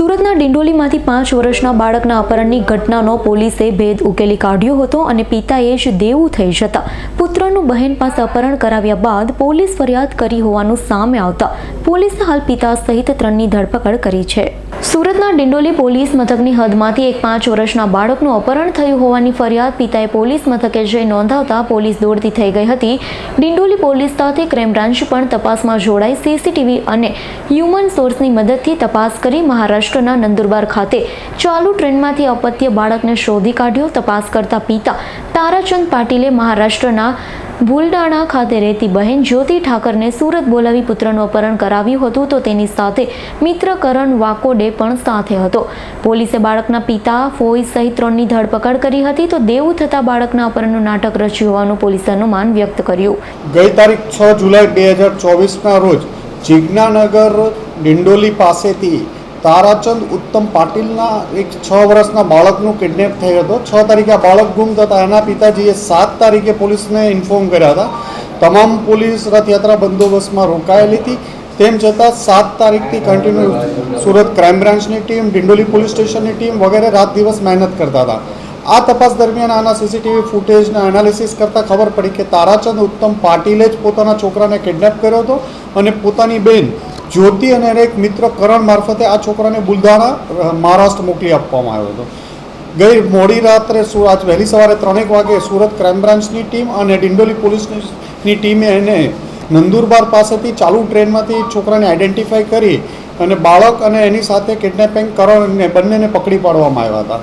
સુરતના ડિંડોલીમાંથી પાંચ વર્ષના બાળકના અપહરણની ઘટનાનો પોલીસે ભેદ ઉકેલી કાઢ્યો હતો અને પિતાએ જ દેવું થઈ જતા પુત્રનું બહેન પાસે અપહરણ કરાવ્યા બાદ પોલીસ ફરિયાદ કરી હોવાનું સામે આવતા પોલીસે હાલ પિતા સહિત ત્રણની ધરપકડ કરી છે. સુરતના ડિંડોલી પોલીસ મથકની હદમાંથી એક પાંચ વર્ષના બાળકનું અપહરણ થયું હોવાની ફરિયાદ પિતાએ પોલીસ મથકે જઈ નોંધાવતા પોલીસ દોડતી થઈ ગઈ હતી. ડિંડોલી પોલીસ સાથે ક્રાઇમ બ્રાન્ચ પણ તપાસમાં જોડાઈ, સીસીટીવી અને હ્યુમન સોર્સની મદદથી તપાસ કરી મહારાષ્ટ્રના નંદુરબાર ખાતે ચાલુ ટ્રેનમાંથી અપત્ય બાળકને શોધી કાઢ્યો. તપાસ કરતા પિતા તારાચંદ પાટીલે મહારાષ્ટ્રના ભૂલડાણા ખાતે રહેતી બહેન જ્યોતિ ઠાકરને સુરત બોલાવી પુત્રનું અપહરણ કરાવ્યું હતું. તો તેની સાથે મિત્ર કરણ વાકોડે પણ સાથે હતો. પોલીસે બાળકના પિતા ફોઈ સહિત ત્રણની ધરપકડ કરી હતી. તો દેવું થતા બાળકના અપહરણનું નાટક રચ્યું હોવાનું પોલીસે અનુમાન વ્યક્ત કર્યું. ગઈ તારીખ છ જુલાઈ બે હજાર ચોવીસના રોજ જિજ્ઞાનગર ડિંડોલી પાસેથી તારાચંદ ઉત્તમ પાટીલના એક છ વર્ષના બાળકનું કિડનેપ થયો હતો. છ તારીખે આ બાળક ગુમ થતા એના પિતાજીએ સાત તારીખે પોલીસને ઇન્ફોર્મ કર્યા હતા. તમામ પોલીસ રથયાત્રા બંદોબસ્તમાં રોકાયેલી હતી. તેમ છતાં સાત તારીખથી કન્ટિન્યુ સુરત ક્રાઇમ બ્રાન્ચની ટીમ, ડિંડોલી પોલીસ સ્ટેશનની ટીમ વગેરે રાત દિવસ મહેનત કરતા હતા. આ તપાસ દરમિયાન આના સીસીટીવી ફૂટેજના એનાલિસિસ કરતાં ખબર પડી કે તારાચંદ ઉત્તમ પાટીલે જ પોતાના છોકરાને કિડનેપ કર્યો હતો અને પોતાની બેન જ્યોતિ અને એને એક મિત્ર કરણ મારફતે આ છોકરાને બુલધાણા મહારાષ્ટ્ર મોકલી આપવામાં આવ્યો હતો. ગઈ મોડી રાત્રે આજ વહેલી સવારે ત્રણેક વાગે સુરત ક્રાઇમ બ્રાન્ચની ટીમ અને ડિંડોલી પોલીસની ટીમે એને નંદુરબાર પાસેથી ચાલુ ટ્રેનમાંથી છોકરાને આઈડેન્ટિફાઈ કરી અને બાળક અને એની સાથે કિડનેપિંગ કરણને બંનેને પકડી પાડવામાં આવ્યા હતા.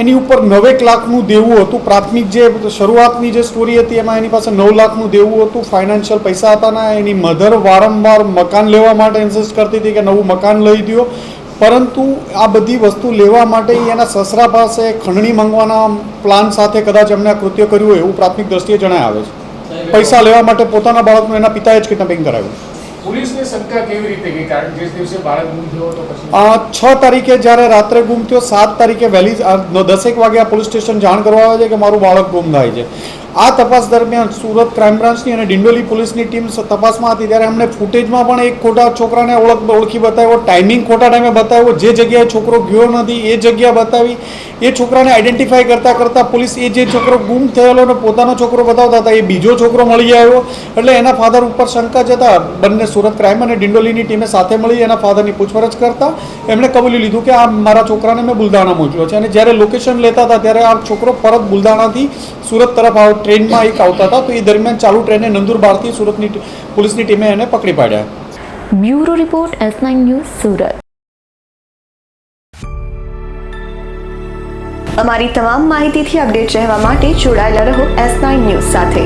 એની ઉપર નવેક લાખનું દેવું હતું. પ્રાથમિક જે શરૂઆતની જે સ્ટોરી હતી, એમાં એની પાસે નવ લાખનું દેવું હતું. ફાઇનાન્શિયલ પૈસા હતા ને એની મધર વારંવાર મકાન લેવા માટે ઇન્સિસ્ટ કરતી હતી કે નવું મકાન લઈ દો પરંતુ આ બધી વસ્તુ લેવા માટે એના સસરા પાસે ખંડણી માંગવાના પ્લાન સાથે કદાચ એમને આ કૃત્ય કર્યું એવું પ્રાથમિક દ્રષ્ટિએ જણાય આવે છે. પૈસા લેવા માટે પોતાના બાળકનું એના પિતાએ જ કિડનેપિંગ કરાવ્યું. પોલીસની શંકા કેવી રીતે ગઈ? કારણ જે દિવસે બાળક ગુમ થયો હતો પછી? છ તારીખે જ્યારે રાત્રે ગુમ થયો, સાત તારીખે વહેલી દસેક વાગે આ પોલીસ સ્ટેશન જાણ કરવા આવે છે કે મારું બાળક ગુમ થાય છે. આ તપાસ દરમિયાન સુરત ક્રાઇમ બ્રાન્ચની અને ડિંડોલી પોલીસની ટીમ તપાસમાં હતી. ત્યારે અમને ફૂટેજમાં પણ એક ખોટા છોકરાને ઓળખ ઓળખી બતાવ્યો, ટાઈમિંગ ખોટા ટાઈમે બતાવ્યો. જે જગ્યાએ છોકરો ગયો નથી, એ જગ્યા બતાવી. એ છોકરાને આઈડેન્ટિફાઈ કરતાં કરતાં પોલીસ એ જે છોકરો ગુમ થયેલો અને પોતાનો છોકરો બતાવતા હતા, એ બીજો છોકરો મળી આવ્યો. એટલે એના ફાધર ઉપર શંકા જતા બંને સુરત ક્રાઇમ અને ડિંડોલીની ટીમે સાથે મળી એના ફાધરની પૂછપરછ કરતા એમણે કબૂલી લીધું કે આ મારા છોકરાને મેં બુલદાણા મોકલ્યો છે. અને જ્યારે લોકેશન લેતા હતા, ત્યારે આ છોકરો પરત બુલદાણાથી સુરત તરફ આવ ટ્રેનમાં એક આવતા હતા, તો એ દરમિયાન ચાલુ ટ્રેને નંદુરબારથી સુરતની પોલીસની ટીમે એને પકડી પાડ્યા. Bureau report S nine news Surat. અમારી તમામ માહિતીથી અપડેટ રહેવા માટે જોડાયેલા રહો એસ નાઇન ન્યૂઝ સાથે.